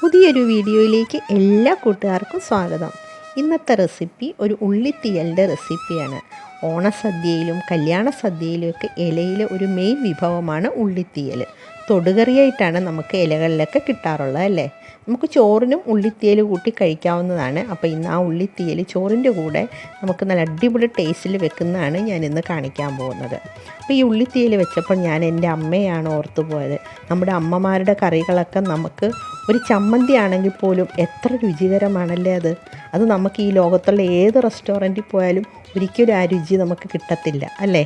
പുതിയൊരു വീഡിയോയിലേക്ക് എല്ലാ കൂട്ടുകാർക്കും സ്വാഗതം. ഇന്നത്തെ റെസിപ്പി ഒരു ഉള്ളിത്തീയലിന്റെ റെസിപ്പിയാണ്. ഓണസദ്യയിലും കല്യാണ സദ്യയിലും ഒക്കെ ഇലയിലെ ഒരു മെയിൻ വിഭവമാണ് ഉള്ളിത്തീയൽ. തൊടുകറിയായിട്ടാണ് നമുക്ക് ഇലകളിലൊക്കെ കിട്ടാറുള്ളത് അല്ലേ? നമുക്ക് ചോറിനും ഉള്ളിത്തീയൽ കൂട്ടി കഴിക്കാവുന്നതാണ്. അപ്പോൾ ഇന്ന് ആ ഉള്ളിത്തീയൽ ചോറിന്റെ കൂടെ നമുക്ക് നല്ല അടിപൊളി ടേസ്റ്റിൽ വെക്കുന്നതാണ് ഞാൻ ഇന്ന് കാണിക്കാൻ പോകുന്നത്. അപ്പോൾ ഈ ഉള്ളിത്തീയൽ വെച്ചപ്പോൾ ഞാൻ എന്റെ അമ്മയാണ് ഓർത്തു പോയത്. നമ്മുടെ അമ്മമാരുടെ കറികളൊക്കെ നമുക്ക് ഒരു ചമ്മന്തി ആണെങ്കിൽ പോലും എത്ര രുചികരമാണല്ലേ അത്? അത് നമുക്ക് ഈ ലോകത്തുള്ള ഏത് റെസ്റ്റോറന്റിൽ പോയാലും ഒരിക്കലും ആ രുചി നമുക്ക് കിട്ടത്തില്ല അല്ലേ?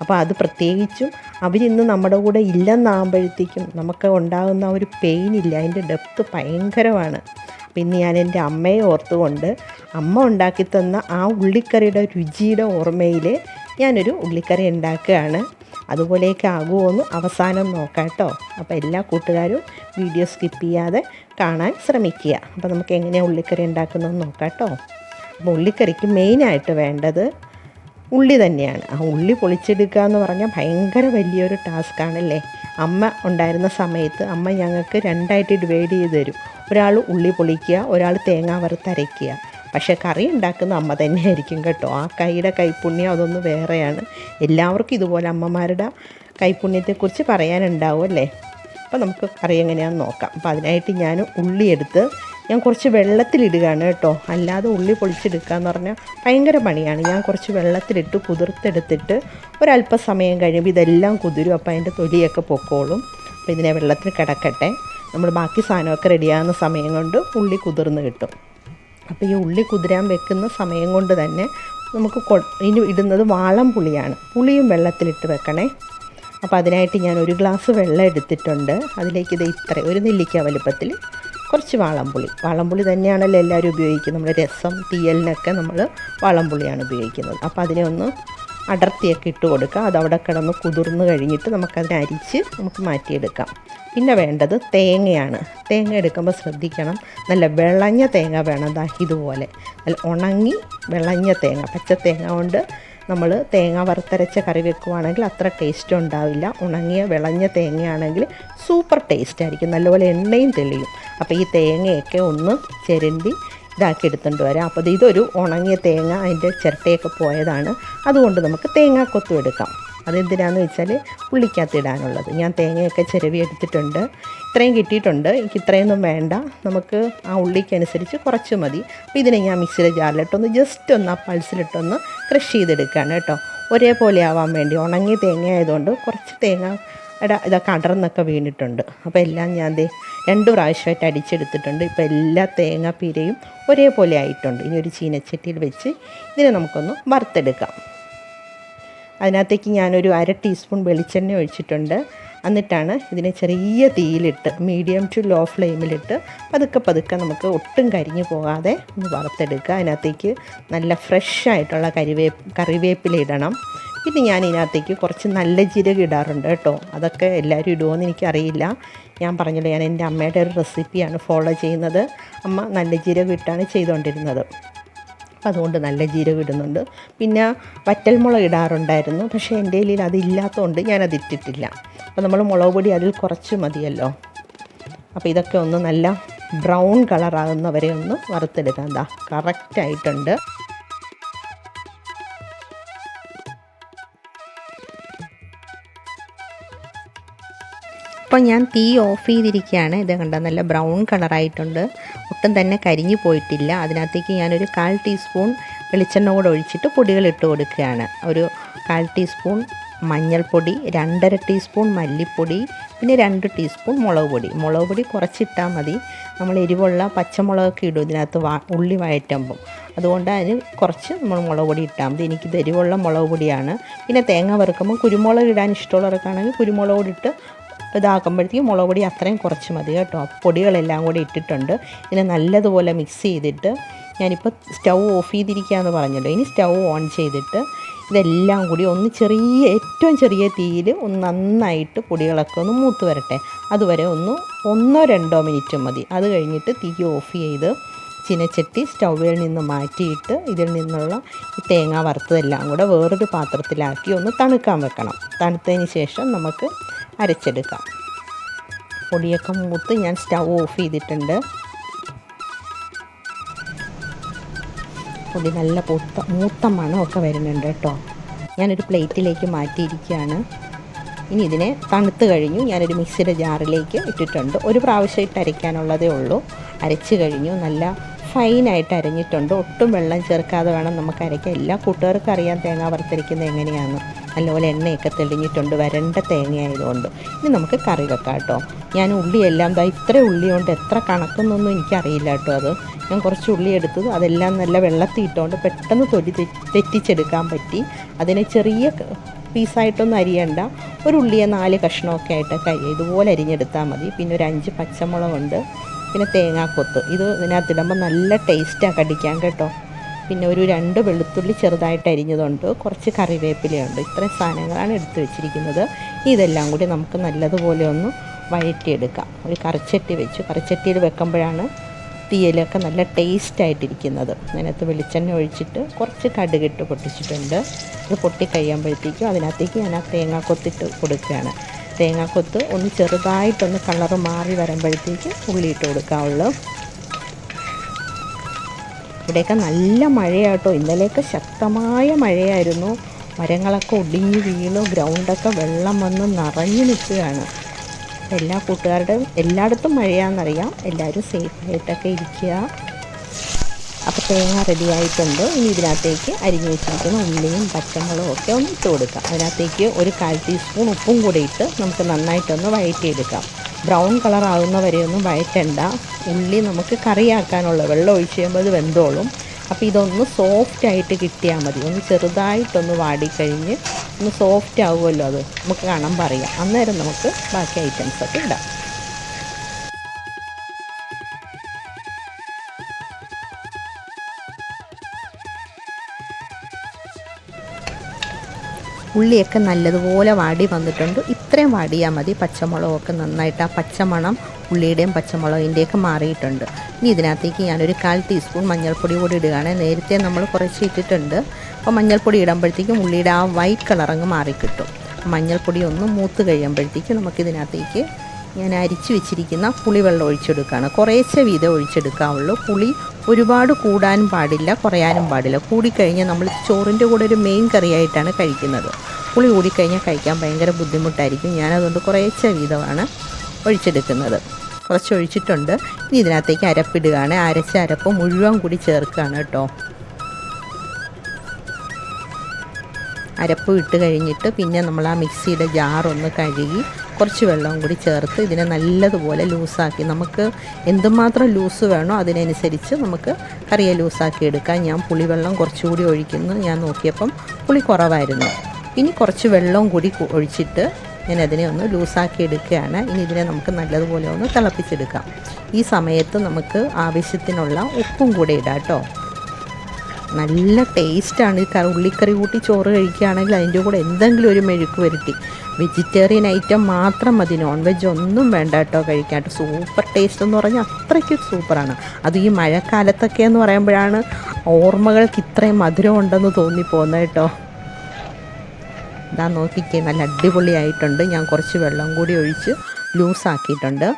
അപ്പോൾ അത് പ്രത്യേകിച്ചും അവരിന്ന് നമ്മുടെ കൂടെ ഇല്ലെന്നാകുമ്പോഴത്തേക്കും നമുക്ക് ഉണ്ടാകുന്ന ഒരു പെയിൻ ഇല്ല. അതിന്റെ ഡെപ്ത് ഭയങ്കരമാണ്. പിന്നെ ഞാൻ എന്റെ അമ്മയെ ഓർത്തുകൊണ്ട് അമ്മ ഉണ്ടാക്കിത്തന്ന ആ ഉള്ളിക്കറിയുടെ രുചിയുടെ ഓർമ്മയിൽ ഞാനൊരു ഉള്ളിക്കറി ഉണ്ടാക്കുകയാണ്. അതുപോലെയൊക്കെ ആകുമോയെന്ന് അവസാനം നോക്കാം കേട്ടോ. അപ്പോൾ എല്ലാ കൂട്ടുകാരും വീഡിയോ സ്കിപ്പ് ചെയ്യാതെ കാണാൻ ശ്രമിക്കുക. അപ്പോൾ നമുക്ക് എങ്ങനെയാണ് ഉള്ളിക്കറി ഉണ്ടാക്കുന്നതെന്ന് നോക്കാം കേട്ടോ. അപ്പോൾ ഉള്ളിക്കറിക്ക് മെയിനായിട്ട് വേണ്ടത് ഉള്ളി തന്നെയാണ്. ആ ഉള്ളി പൊളിച്ചെടുക്കുക എന്ന് പറഞ്ഞാൽ ഭയങ്കര വലിയൊരു ടാസ്ക്കാണല്ലേ അമ്മ ഉണ്ടായിരുന്ന സമയത്ത് അമ്മ ഞങ്ങൾക്ക് രണ്ടായിട്ട് ഡിവൈഡ് ചെയ്ത് തരും. ഒരാൾ ഉള്ളി പൊളിക്കുക ഒരാൾ തേങ്ങ വറുത്തരയ്ക്കുക പക്ഷേ കറി ഉണ്ടാക്കുന്ന അമ്മ തന്നെയായിരിക്കും കേട്ടോ. ആ കൈയുടെ കൈപ്പുണ്യം അതൊന്ന് വേറെയാണ്. എല്ലാവർക്കും ഇതുപോലെ അമ്മമാരുടെ കൈപ്പുണ്യത്തെക്കുറിച്ച് പറയാനുണ്ടാവും അല്ലേ? അപ്പോൾ നമുക്ക് കറി എങ്ങനെയാണെന്ന് നോക്കാം. അപ്പോൾ അതിനായിട്ട് ഞാൻ ഉള്ളി എടുത്ത് ഞാൻ കുറച്ച് വെള്ളത്തിലിടുകയാണ് കേട്ടോ. അല്ലാതെ ഉള്ളി പൊളിച്ചെടുക്കുക എന്ന് പറഞ്ഞാൽ ഭയങ്കര പണിയാണ്. ഞാൻ കുറച്ച് വെള്ളത്തിലിട്ട് കുതിർത്തെടുത്തിട്ട് ഒരല്പസമയം കഴിയുമ്പോൾ ഇതെല്ലാം കുതിരും. അപ്പോൾ അതിന്റെ തൊലിയൊക്കെ പൊക്കോളും. അപ്പോൾ ഇതിനെ വെള്ളത്തിൽ കിടക്കട്ടെ. നമ്മൾ ബാക്കി സാധനമൊക്കെ റെഡിയാകുന്ന സമയം കൊണ്ട് ഉള്ളി കുതിർന്ന് കിട്ടും. അപ്പോൾ ഈ ഉള്ളി കുതിരാൻ വെക്കുന്ന സമയം കൊണ്ട് തന്നെ നമുക്ക് ഇനി ഇടുന്നത് വാളം പുളിയാണ്. പുളിയും വെള്ളത്തിലിട്ട് വെക്കണേ. അപ്പോൾ അതിനായിട്ട് ഞാൻ ഒരു ഗ്ലാസ് വെള്ളം എടുത്തിട്ടുണ്ട്. അതിലേക്ക് ഇത് ഇത്ര ഒരു നെല്ലിക്ക വലുപ്പത്തിൽ കുറച്ച് വാളംപുളി. വാളംപുളി തന്നെയാണല്ലോ എല്ലാവരും ഉപയോഗിക്കുന്നത്. നമ്മുടെ രസം തീയലിനൊക്കെ നമ്മൾ വാളംപുളിയാണ് ഉപയോഗിക്കുന്നത്. അപ്പോൾ അതിനെ ഒന്ന് അടർത്തിയൊക്കെ ഇട്ട് കൊടുക്കുക അതവിടെ കിടന്ന് കുതിർന്ന് കഴിഞ്ഞിട്ട് നമുക്കതിനെ അരിച്ച് നമുക്ക് മാറ്റിയെടുക്കാം. പിന്നെ വേണ്ടത് തേങ്ങയാണ്. തേങ്ങ എടുക്കുമ്പോൾ ശ്രദ്ധിക്കണം. നല്ല വിളഞ്ഞ തേങ്ങ വേണം. ഇതുപോലെ. നല്ല ഉണങ്ങി വിളഞ്ഞ തേങ്ങ പച്ച തേങ്ങ കൊണ്ട് നമ്മൾ തേങ്ങ വറുത്തരച്ച കറി വെക്കുവാണെങ്കിൽ അത്ര ടേസ്റ്റ് ഉണ്ടാവില്ല. ഉണങ്ങിയ വിളഞ്ഞ തേങ്ങയാണെങ്കിൽ സൂപ്പർ ടേസ്റ്റ് ആയിരിക്കും. നല്ലപോലെ എണ്ണയും തെളിയും. അപ്പോൾ ഈ തേങ്ങയൊക്കെ ഒന്ന് ചെരണ്ടി ഇതാക്കി എടുത്തുകൊണ്ട് വരാം അപ്പോൾ ഇതൊരു ഉണങ്ങിയ തേങ്ങ അതിന്റെ ചിരട്ടയൊക്കെ പോയതാണ്. അതുകൊണ്ട് നമുക്ക് തേങ്ങാക്കൊത്തും എടുക്കാം. അതെന്തിനാന്ന് വെച്ചാൽ പുള്ളിക്കകത്ത് ഇടാനുള്ളത്. ഞാൻ തേങ്ങയൊക്കെ ചിരവി എടുത്തിട്ടുണ്ട്. ഇത്രയും കിട്ടിയിട്ടുണ്ട്. എനിക്ക് ഇത്രയൊന്നും വേണ്ട. നമുക്ക് ആ ഉള്ളിക്കനുസരിച്ച് കുറച്ച് മതി. അപ്പോൾ ഇതിനെ ഞാൻ മിക്സിയുടെ ജാറിലിട്ടൊന്ന് ജസ്റ്റ് ഒന്ന് ആ പൾസിലിട്ടൊന്ന് ക്രഷ് ചെയ്തെടുക്കുകയാണ് കേട്ടോ. ഒരേപോലെ ആവാൻ വേണ്ടി. ഉണങ്ങിയ തേങ്ങ ആയതുകൊണ്ട് കുറച്ച് തേങ്ങ എടാ ഇതൊക്കെ അടർന്നൊക്കെ വീണിട്ടുണ്ട്. അപ്പോൾ എല്ലാം ഞാൻ ദേ രണ്ട് പ്രാവശ്യമായിട്ട് അടിച്ചെടുത്തിട്ടുണ്ട്. ഇപ്പോൾ എല്ലാ തേങ്ങാപ്പീരയും ഒരേപോലെ ആയിട്ടുണ്ട്. ഇനി ഒരു ചീനച്ചട്ടിയിൽ വെച്ച് ഇതിനെ നമുക്കൊന്ന് വറുത്തെടുക്കാം. അതിനകത്തേക്ക് ഞാനൊരു അര ടീസ്പൂൺ വെളിച്ചെണ്ണ ഒഴിച്ചിട്ടുണ്ട്. എന്നിട്ടാണ് ഇതിനെ ചെറിയ തീയിലിട്ട് മീഡിയം ടു ലോ ഫ്ലെയിമിലിട്ട് പതുക്കെ പതുക്കെ നമുക്ക് ഒട്ടും കരിഞ്ഞു പോകാതെ ഒന്ന് വറുത്തെടുക്കുക. അതിനകത്തേക്ക് നല്ല ഫ്രഷ് ആയിട്ടുള്ള കരിവേപ്പ് കറിവേപ്പില ഇടണം. പിന്നെ ഞാൻ ഇതിനകത്തേക്ക് കുറച്ച് നല്ല ജീരകം ഇടാറുണ്ട് കേട്ടോ. അതൊക്കെ എല്ലാവരും ഇടുമോയെന്ന് എനിക്കറിയില്ല. ഞാൻ പറഞ്ഞല്ലോ ഞാൻ എന്റെ അമ്മയുടെ ഒരു റെസിപ്പിയാണ് ഫോളോ ചെയ്യുന്നത്. അമ്മ നല്ല ജീരകം ഇട്ടാണ് ചെയ്തുകൊണ്ടിരുന്നത്. അപ്പോൾ അതുകൊണ്ട് നല്ല ജീരകം ഇടുന്നുണ്ട്. പിന്നെ വറ്റൽമുളക് ഇടാറുണ്ടായിരുന്നു. പക്ഷേ എന്റെ കയ്യിൽ അതില്ലാത്തതുകൊണ്ട് ഞാനത് ഇട്ടിട്ടില്ല. അപ്പോൾ നമ്മൾ മുളക് പൊടി അതിൽ കുറച്ച് മതിയല്ലോ. അപ്പോൾ ഇതൊക്കെ ഒന്ന് നല്ല ബ്രൗൺ കളറാകുന്നവരെ ഒന്ന് വറുത്തെടുക്കാം. എന്താ കറക്റ്റായിട്ടുണ്ട് അപ്പോൾ ഞാൻ തീ ഓഫ് ചെയ്തിരിക്കുകയാണ്. ഇത് കണ്ട? നല്ല ബ്രൗൺ കളറായിട്ടുണ്ട്. ഒട്ടും തന്നെ കരിഞ്ഞു പോയിട്ടില്ല. അതിനകത്തേക്ക് ഞാനൊരു കാൽ ടീസ്പൂൺ വെളിച്ചെണ്ണ കൂടെ ഒഴിച്ചിട്ട് പൊടികൾ ഇട്ട് കൊടുക്കുകയാണ്. ഒരു കാൽ ടീസ്പൂൺ മഞ്ഞൾപ്പൊടി രണ്ടര ടീസ്പൂൺ മല്ലിപ്പൊടി പിന്നെ രണ്ട് ടീസ്പൂൺ മുളക് പൊടി. മുളക് പൊടി കുറച്ചിട്ടാൽ മതി. നമ്മൾ എരിവുള്ള പച്ചമുളകൊക്കെ ഇടും ഇതിനകത്ത് വാ ഉള്ളി വഴറ്റുമ്പം. അതുകൊണ്ട് അതിന് കുറച്ച് നമ്മൾ മുളക് പൊടി ഇട്ടാൽ മതി. എനിക്കിത് എരിവുള്ള മുളക് പൊടിയാണ്. പിന്നെ തേങ്ങ വറുക്കുമ്പോൾ കുരുമുളക് ഇടാൻ ഇഷ്ടമുള്ളവർക്കാണെങ്കിൽ കുരുമുളക് പൊടി ഇട്ട് ഇതാക്കുമ്പോഴത്തേക്കും മുളക് പൊടി അത്രയും കുറച്ച് മതി കേട്ടോ. പൊടികളെല്ലാം കൂടി ഇട്ടിട്ടുണ്ട്. ഇതിനെ നല്ലതുപോലെ മിക്സ് ചെയ്തിട്ട് ഞാനിപ്പോൾ സ്റ്റൗ ഓഫ് ചെയ്തിരിക്കുകയെന്ന് പറഞ്ഞല്ലോ. ഇനി സ്റ്റൗ ഓൺ ചെയ്തിട്ട് ഇതെല്ലാം കൂടി ഒന്ന് ചെറിയ ഏറ്റവും ചെറിയ തീയിൽ ഒന്ന് നന്നായിട്ട് പൊടികളൊക്കെ ഒന്ന് മൂത്ത് വരട്ടെ. അതുവരെ ഒന്ന് ഒന്നോ രണ്ടോ മിനിറ്റ് മതി. അത് കഴിഞ്ഞിട്ട് തീ ഓഫ് ചെയ്ത് ചീനച്ചട്ടി സ്റ്റൗവിൽ നിന്ന് മാറ്റിയിട്ട് ഇതിൽ നിന്നുള്ള ഈ തേങ്ങ വറുത്തതെല്ലാം കൂടെ വേറൊരു പാത്രത്തിലാക്കി ഒന്ന് തണുക്കാൻ വെക്കണം. തണുത്തതിന് ശേഷം നമുക്ക് അരച്ചെടുക്കാം. പൊടിയൊക്കെ മൂത്ത് ഞാൻ സ്റ്റൗ ഓഫ് ചെയ്തിട്ടുണ്ട്. പൊടി നല്ല പൊത്ത മൂത്ത മണമൊക്കെ വരുന്നുണ്ട് കേട്ടോ. ഞാനൊരു പ്ലേറ്റിലേക്ക് മാറ്റിയിരിക്കുകയാണ്. ഇനി ഇതിനെ തണുത്ത് കഴിഞ്ഞു. ഞാനൊരു മിക്സിയുടെ ജാറിലേക്ക് ഇട്ടിട്ടുണ്ട്. ഒരു പ്രാവശ്യം ഇട്ട് അരയ്ക്കാനുള്ളതേ ഉള്ളൂ. അരച്ച് കഴിഞ്ഞു. നല്ല ഫൈനായിട്ട് അരഞ്ഞിട്ടുണ്ട്. ഒട്ടും വെള്ളം ചേർക്കാതെ വേണം നമുക്ക് അരയ്ക്കാൻ. എല്ലാ കൂട്ടുകാർക്കും അറിയാം തേങ്ങ വറുത്തരയ്ക്കുന്നത് എങ്ങനെയാണ് നല്ലപോലെ എണ്ണയൊക്കെ തെളിഞ്ഞിട്ടുണ്ട്. വരണ്ട തേങ്ങ ആയതുകൊണ്ട് ഇനി നമുക്ക് കറി വെക്കാം കേട്ടോ. ഞാൻ ഉള്ളിയെല്ലാം ദാ ഇത്ര ഉള്ളി കൊണ്ട് എത്ര കണക്കെന്നൊന്നും എനിക്കറിയില്ല കേട്ടോ അത്. ഞാൻ കുറച്ച് ഉള്ളി എടുത്തത്. അതെല്ലാം നല്ല വെള്ളത്തിൽ ഇട്ടുകൊണ്ട് പെട്ടെന്ന് തൊലി തെറ്റിച്ചെടുക്കാൻ പറ്റി. അതിനെ ചെറിയ പീസായിട്ടൊന്നും അരിയണ്ട. ഒരു ഉള്ളിയെ നാല് കഷ്ണമൊക്കെ ആയിട്ട് കരി ഇതുപോലെ അരിഞ്ഞെടുത്താൽ മതി. പിന്നെ ഒരു അഞ്ച് പച്ചമുളകുണ്ട്. പിന്നെ തേങ്ങാക്കൊത്ത്. ഇത് ഇതിനകത്തിടുമ്പോൾ നല്ല ടേസ്റ്റാണ് കടിക്കാൻ കേട്ടോ. പിന്നെ ഒരു രണ്ട് വെളുത്തുള്ളി ചെറുതായിട്ട് അരിഞ്ഞതുണ്ട്. കുറച്ച് കറിവേപ്പിലയുണ്ട്. ഇത്രയും സാധനങ്ങളാണ് എടുത്തു വെച്ചിരിക്കുന്നത്. ഇതെല്ലാം കൂടി നമുക്ക് നല്ലതുപോലെ ഒന്ന് വഴറ്റിയെടുക്കാം. ഒരു കറിച്ചട്ടി വെച്ചു. കറിച്ചട്ടിയിൽ വെക്കുമ്പോഴാണ് തീയലൊക്കെ നല്ല ടേസ്റ്റ് ആയിട്ടിരിക്കുന്നത് അതിനകത്ത് വെളിച്ചെണ്ണ ഒഴിച്ചിട്ട് കുറച്ച് കടുകിട്ട് പൊട്ടിച്ചിട്ടുണ്ട്. അത് പൊട്ടി കഴിയുമ്പോഴത്തേക്കും അതിനകത്തേക്ക് ഞാൻ ആ തേങ്ങാക്കൊത്തിട്ട് കൊടുക്കുകയാണ്. തേങ്ങാക്കൊത്ത് ഒന്ന് ചെറുതായിട്ടൊന്ന് കളറ് മാറി വരുമ്പോഴത്തേക്ക് ഉള്ളിയിട്ട് കൊടുക്കാവുള്ളൂ. ഇവിടെയൊക്കെ നല്ല മഴയാട്ടോ. ഇന്നലെയൊക്കെ ശക്തമായ മഴയായിരുന്നു. മരങ്ങളൊക്കെ ഒടിഞ്ഞു വീണു ഗ്രൗണ്ടൊക്കെ വെള്ളം വന്ന് നിറഞ്ഞു നിൽക്കുകയാണ്. എല്ലാ കൂട്ടുകാരുടെയും എല്ലായിടത്തും മഴയാണെന്നറിയാം. എല്ലാവരും സേഫായിട്ടൊക്കെ ഇരിക്കുക. അപ്പോൾ തേങ്ങ റെഡി ആയിട്ടുണ്ട്. ഇനി ഇതിനകത്തേക്ക് അരിഞ്ഞു വെച്ചിരിക്കുന്ന ഉള്ളിയും പച്ചമുളകും ഒക്കെ ഒന്ന് ഇട്ട് കൊടുക്കാം. അതിനകത്തേക്ക് ഒരു കാൽ ടീസ്പൂൺ ഉപ്പും കൂടി ഇട്ട് നമുക്ക് നന്നായിട്ടൊന്ന് വഴറ്റിയെടുക്കാം. ബ്രൗൺ കളർ ആകുന്നവരെയൊന്നും വഴറ്റണ്ട. ഉള്ളി നമുക്ക് കറിയാക്കാനുള്ള വെള്ളം ഒഴിച്ച് കഴിയുമ്പോൾ അത് വെന്തോളും. അപ്പോൾ ഇതൊന്ന് സോഫ്റ്റ് ആയിട്ട് കിട്ടിയാൽ മതി. ഒന്ന് ചെറുതായിട്ടൊന്ന് വാടിക്കഴിഞ്ഞ് ഒന്ന് സോഫ്റ്റ് ആവുമല്ലോ അത്. നമുക്ക് കാണാൻ പറയാം. അന്നേരം നമുക്ക് ബാക്കി ഐറ്റംസ് ഒക്കെ ഇടാം. ഉള്ളിയൊക്കെ നല്ലതുപോലെ വാടി വന്നിട്ടുണ്ട്. ഇത്രയും വാടിയാൽ മതി. പച്ചമുളകൊക്കെ നന്നായിട്ട് ആ പച്ചമണം ഉള്ളിയുടെയും പച്ചമുളകിന്റെയൊക്കെ മാറിയിട്ടുണ്ട്. ഇനി ഇതിനകത്തേക്ക് ഞാനൊരു കാൽ ടീസ്പൂൺ മഞ്ഞൾപ്പൊടി കൂടി ഇടുകയാണ്. നേരത്തെ നമ്മൾ കുറച്ച് ഇട്ടിട്ടുണ്ട്. അപ്പോൾ മഞ്ഞൾപ്പൊടി ഇടുമ്പോഴത്തേക്കും ഉള്ളിയുടെ ആ വൈറ്റ് കളറങ്ങ് മാറിക്കിട്ടും. മഞ്ഞൾപ്പൊടി ഒന്ന് മൂത്ത് കഴിയുമ്പോഴത്തേക്കും നമുക്കിതിനകത്തേക്ക് ഞാൻ അരിച്ചു വെച്ചിരിക്കുന്ന പുളിവെള്ളം ഒഴിച്ചെടുക്കുകയാണ്. കുറേശ്ശെ വീതം ഒഴിച്ചെടുക്കാവുള്ളൂ. പുളി ഒരുപാട് കൂടാനും പാടില്ല കുറയാനും പാടില്ല. കൂടിക്കഴിഞ്ഞാൽ നമ്മൾ ചോറിന്റെ കൂടെ ഒരു മെയിൻ കറിയായിട്ടാണ് കഴിക്കുന്നത്. പുളി കൂടിക്കഴിഞ്ഞാൽ കഴിക്കാൻ ഭയങ്കര ബുദ്ധിമുട്ടായിരിക്കും. ഞാനതുകൊണ്ട് കുറേശ്ശെ വീതമാണ് ഒഴിച്ചെടുക്കുന്നത്. കുറച്ച് ഒഴിച്ചിട്ടുണ്ട്. ഇനി ഇതിനകത്തേക്ക് അരപ്പിടുകയാണ്. അരച്ച അരപ്പ് മുഴുവൻ കൂടി ചേർക്കുകയാണ് കേട്ടോ. അരപ്പ് ഇട്ട് കഴിഞ്ഞിട്ട് പിന്നെ നമ്മൾ ആ മിക്സിയുടെ ജാറൊന്ന് കഴുകി കുറച്ച് വെള്ളവും കൂടി ചേർത്ത് ഇതിനെ നല്ലതുപോലെ ലൂസാക്കി. നമുക്ക് എന്തുമാത്രം ലൂസ് വേണോ അതിനനുസരിച്ച് നമുക്ക് കറിയെ ലൂസാക്കി എടുക്കാം. ഞാൻ പുളിവെള്ളം കുറച്ചുകൂടി ഒഴിക്കുന്നു. ഞാൻ നോക്കിയപ്പം പുളി കുറവായിരുന്നു. ഇനി കുറച്ച് വെള്ളവും കൂടി ഒഴിച്ചിട്ട് ഞാൻ അതിനെ ഒന്ന് ലൂസാക്കി എടുക്കുകയാണ്. ഇനി ഇതിനെ നമുക്ക് നല്ലതുപോലെ ഒന്ന് തിളപ്പിച്ചെടുക്കാം. ഈ സമയത്ത് നമുക്ക് ആവശ്യത്തിനുള്ള ഉപ്പും കൂടെ ഇടാം കേട്ടോ. നല്ല ടേസ്റ്റാണ് ഈ കറി ഉള്ളിക്കറി കൂട്ടി ചോറ് കഴിക്കുകയാണെങ്കിൽ അതിന്റെ കൂടെ എന്തെങ്കിലും ഒരു മെഴുക്ക് വരുത്തി വെജിറ്റേറിയൻ ഐറ്റം മാത്രം മതി. നോൺ വെജ് ഒന്നും വേണ്ട കേട്ടോ കഴിക്കാൻ. സൂപ്പർ ടേസ്റ്റ് എന്ന് പറഞ്ഞാൽ അത്രയ്ക്ക് സൂപ്പറാണ് അത് ഈ മഴക്കാലത്തൊക്കെ എന്ന് പറയുമ്പോഴാണ് ഓർമ്മകൾക്ക് ഇത്രയും മധുരം ഉണ്ടെന്ന് തോന്നിപ്പോകുന്നത് കേട്ടോ. ഇതാ നോക്കിക്കേ നല്ല അടിപൊളിയായിട്ടുണ്ട്. ഞാൻ കുറച്ച് വെള്ളം കൂടി ഒഴിച്ച് ലൂസാക്കിയിട്ടുണ്ട്.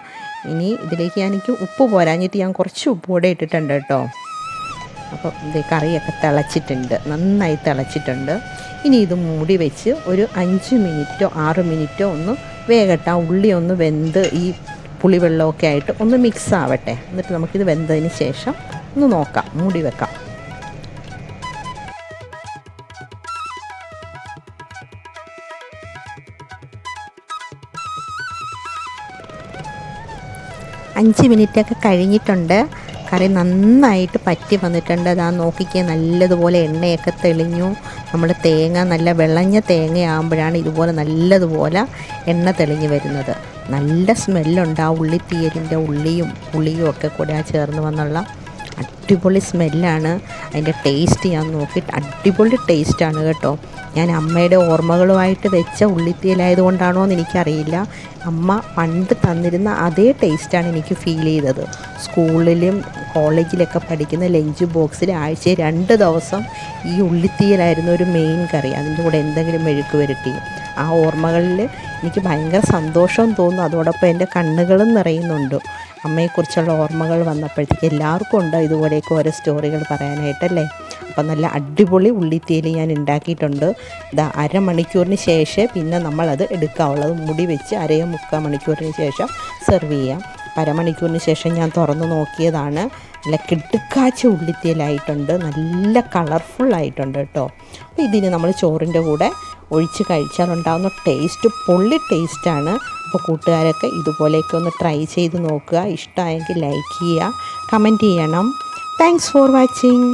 ഇനി ഇതിലേക്ക് ഞാൻ എനിക്ക് ഉപ്പ് പോരാഞ്ഞിട്ട് ഞാൻ കുറച്ച് ഉപ്പ് കൂടെ ഇട്ടിട്ടുണ്ട് കേട്ടോ. അപ്പോൾ ഇത് കറിയൊക്കെ തിളച്ചിട്ടുണ്ട്. നന്നായി തിളച്ചിട്ടുണ്ട്. ഇനി ഇത് മൂടി വെച്ച് ഒരു അഞ്ച് മിനിറ്റോ ആറ് മിനിറ്റോ ഒന്ന് വേഗട്ട ഉള്ളി ഒന്ന് വെന്ത് ഈ പുളിവെള്ളമൊക്കെ ആയിട്ട് ഒന്ന് മിക്സ് ആവട്ടെ. എന്നിട്ട് നമുക്കിത് വെന്തതിന് ശേഷം ഒന്ന് നോക്കാം. മൂടി വെക്കാം. അഞ്ച് മിനിറ്റൊക്കെ കഴിഞ്ഞിട്ടുണ്ട്. കറി നന്നായിട്ട് പറ്റി വന്നിട്ടുണ്ട്. അതാ നോക്കിക്കേ നല്ലതുപോലെ എണ്ണയൊക്കെ തെളിഞ്ഞു. നമ്മൾ തേങ്ങ നല്ല വിളഞ്ഞ തേങ്ങയാകുമ്പോഴാണ് ഇതുപോലെ നല്ലതുപോലെ എണ്ണ തെളിഞ്ഞു വരുന്നത്. നല്ല സ്മെല്ലുണ്ട് ആ ഉള്ളിത്തീയലിന്റെ ഉള്ളിയും പുളിയും ഒക്കെ കൂടെ ആ ചേർന്ന് വന്നുള്ള അടിപൊളി സ്മെല്ലാണ്. അതിന്റെ ടേസ്റ്റ് ഞാൻ നോക്കി അടിപൊളി ടേസ്റ്റാണ് കേട്ടോ. ഞാൻ അമ്മയുടെ ഓർമ്മകളുമായിട്ട് വെച്ച ഉള്ളിത്തീയലായതുകൊണ്ടാണോ എന്ന് എനിക്കറിയില്ല. അമ്മ പണ്ട് തന്നിരുന്ന അതേ ടേസ്റ്റാണ് എനിക്ക് ഫീൽ ചെയ്തത്. സ്കൂളിലും കോളേജിലൊക്കെ പഠിക്കുന്ന ലഞ്ച് ബോക്സിൽ ആഴ്ചയിൽ രണ്ട് ദിവസം ഈ ഉള്ളിത്തീയലായിരുന്നു ഒരു മെയിൻ കറി. അതിന്റെ കൂടെ എന്തെങ്കിലും മെഴുക്ക് വരട്ടി ആ ഓർമ്മകളിൽ എനിക്ക് ഭയങ്കര സന്തോഷം തോന്നുന്നു. അതോടൊപ്പം എന്റെ കണ്ണുകളും നിറയുന്നുണ്ട്. അമ്മയെക്കുറിച്ചുള്ള ഓർമ്മകൾ വന്നപ്പോഴത്തേക്ക് എല്ലാവർക്കും ഉണ്ട് ഇതുപോലെയൊക്കെ ഓരോ സ്റ്റോറികൾ പറയാനായിട്ടല്ലേ? അപ്പം നല്ല അടിപൊളി ഉള്ളിത്തേൽ ഞാൻ ഉണ്ടാക്കിയിട്ടുണ്ട്. ഇതാ അരമണിക്കൂറിന് ശേഷം പിന്നെ നമ്മളത് എടുക്കാവുള്ളത് മുടി വെച്ച് അരയോ മുക്കാൽ മണിക്കൂറിന് ശേഷം സെർവ് ചെയ്യാം. അരമണിക്കൂറിന് ശേഷം ഞാൻ തുറന്നു നോക്കിയതാണ്. നല്ല കിടുക്കാച്ച ഉള്ളിത്തേലായിട്ടുണ്ട്. നല്ല കളർഫുള്ളായിട്ടുണ്ട് കേട്ടോ. അപ്പോൾ ഇതിന് നമ്മൾ ചോറിന്റെ കൂടെ ഒഴിച്ച് കഴിച്ചാൽ ഉണ്ടാകുന്ന ടേസ്റ്റ് പൊള്ളി ടേസ്റ്റാണ് അപ്പോൾ കൂട്ടുകാരൊക്കെ ഇതുപോലെയൊക്കെ ഒന്ന് ട്രൈ ചെയ്ത് നോക്കുക. ഇഷ്ടമായെങ്കിൽ ലൈക്ക് ചെയ്യുക. കമന്റ് ചെയ്യണം. Thanks for watching